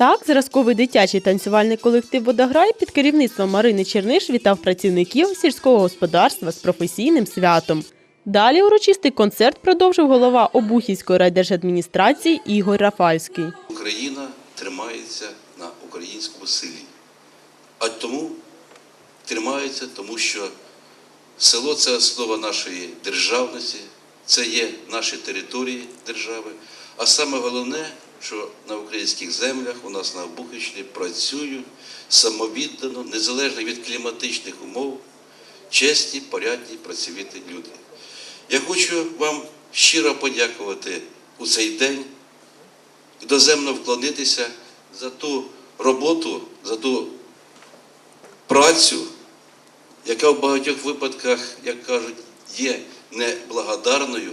Так, зразковий дитячий танцювальний колектив Водограй під керівництвом Марини Черниш вітав працівників сільського господарства з професійним святом. Далі урочистий концерт продовжив голова Обухівської райдержадміністрації Ігор Рафальський. Україна тримається на українському селі. А тому тримається, тому що село це основа нашої державності, це є наші території держави. А саме головне, що на українських землях у нас на Обухівщині працюють самовіддано, незалежно від кліматичних умов, чесні, порядні, працьовиті люди. Я хочу вам щиро подякувати у цей день доземно вклонитися за ту роботу, за ту працю, яка в багатьох випадках, як кажуть, є неблагодарною,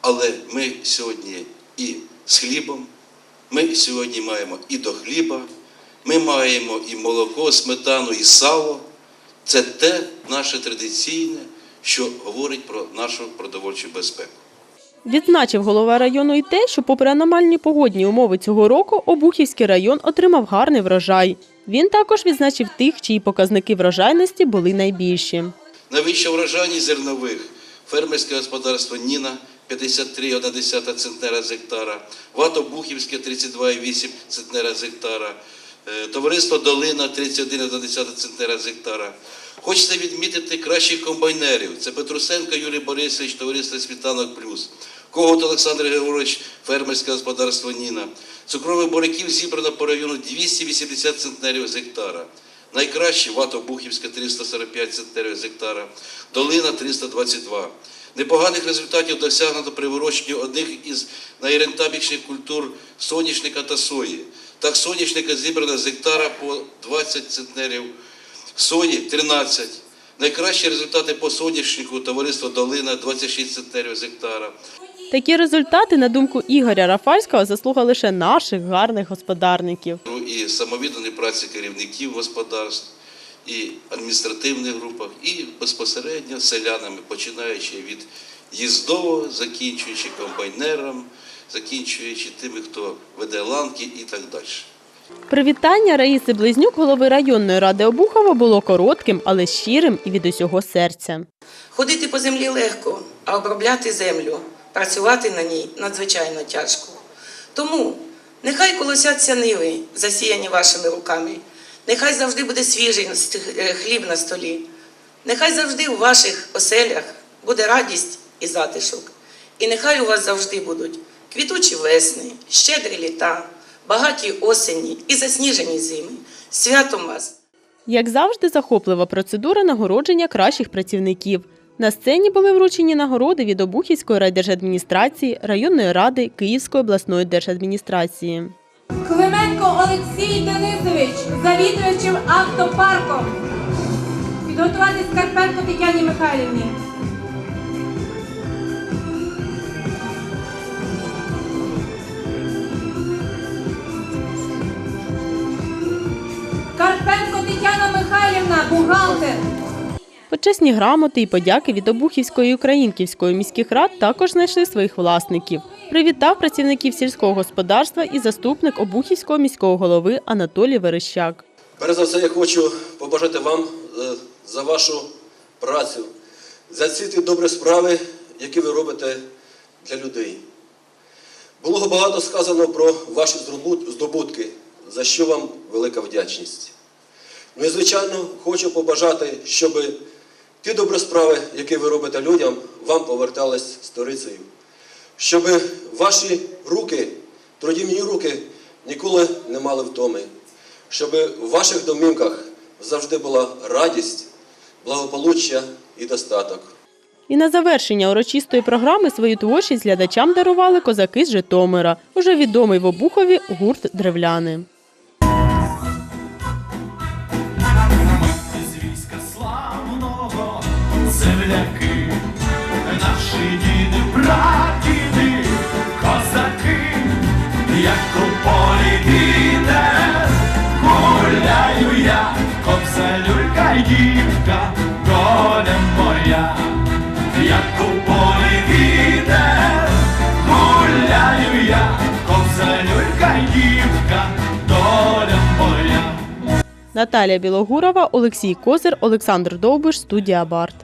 але ми сьогодні і з хлібом, ми сьогодні маємо і до хліба, ми маємо і молоко, сметану, і сало. Це те наше традиційне, що говорить про нашу продовольчу безпеку. Відзначив голова району і те, що попри аномальні погодні умови цього року, Обухівський район отримав гарний врожай. Він також відзначив тих, чиї показники врожайності були найбільші. Найвища врожайність зернових фермерське господарство Ніна 53,1 центнера з гектара, Вато Бухівське 32,8 центнера з гектара, е, товариство Долина 31,1 центнера з гектара. Хочеться відмітити кращих комбайнерів. Це Петрусенко Юрій Борисович, товариство Світанок Плюс. Когут Олександр Григорович, фермерське господарство Ніна. Цукрових буряків зібрано по району 280 центнерів з гектара. Найкраще вато Бухівська 345 центнерів з гектара, долина 322. Непоганих результатів досягнуто при вирощенні одних із найрентабельніших культур соняшника та сої. Так, соняшника зібрано з гектара по 20 центнерів, сої 13. Найкращі результати по соняшнику товариство Долина 26 центнерів з гектара. Такі результати, на думку Ігоря Рафальського, заслуга лише наших гарних господарників. Ну, і самовідданої праці керівників господарств, і адміністративних групах, і безпосередньо селянами, починаючи від їздового, закінчуючи комбайнером, закінчуючи тими, хто веде ланки і так далі. Привітання Раїси Близнюк, голови районної ради Обухова, було коротким, але щирим і від усього серця. Ходити по землі легко, а обробляти землю, працювати на ній надзвичайно тяжко. Тому нехай колосяться ниви, засіяні вашими руками, нехай завжди буде свіжий е, хліб на столі, нехай завжди у ваших оселях буде радість і затишок. І нехай у вас завжди будуть квітучі весни, щедрі літа, багаті осені і засніжені зими. Святом вас! Як завжди, захоплива процедура нагородження кращих працівників. На сцені були вручені нагороди від Обухівської райдержадміністрації, районної ради Київської обласної держадміністрації. Олексій Денисович, завідувачем автопарком. Підготувати Скарпенко Тетяні Михайлівні. Карпенко Тетяна Михайлівна, бухгалтер. Почесні грамоти і подяки від Обухівської і Українківської міських рад також знайшли своїх власників. Привітав працівників сільського господарства і заступник Обухівського міського голови Анатолій Верещак. Перш за все, я хочу побажати вам е, за вашу працю, за ці ті добрі справи, які ви робите для людей. Було багато сказано про ваші здобутки, за що вам велика вдячність. Ну і, звичайно, хочу побажати, щоб ті добрі справи, які ви робите людям, вам повертались сторицею. Щоб ваші руки, трудівні руки, ніколи не мали втоми. Щоб в ваших домівках завжди була радість, благополуччя і достаток. І на завершення урочистої програми свою творчість глядачам дарували козаки з Житомира, уже відомий в Обухові гурт Древляни. Земляки, наші діди, прадіди, козаки, як у полі вітер, гуляю я, кобза люлька й дівка, доля моя, як у полі вітер, гуляю я, кобза люлька й дівка, доля Наталія Білогурова, Олексій Козир, Олександр Довбиш, студія Барт.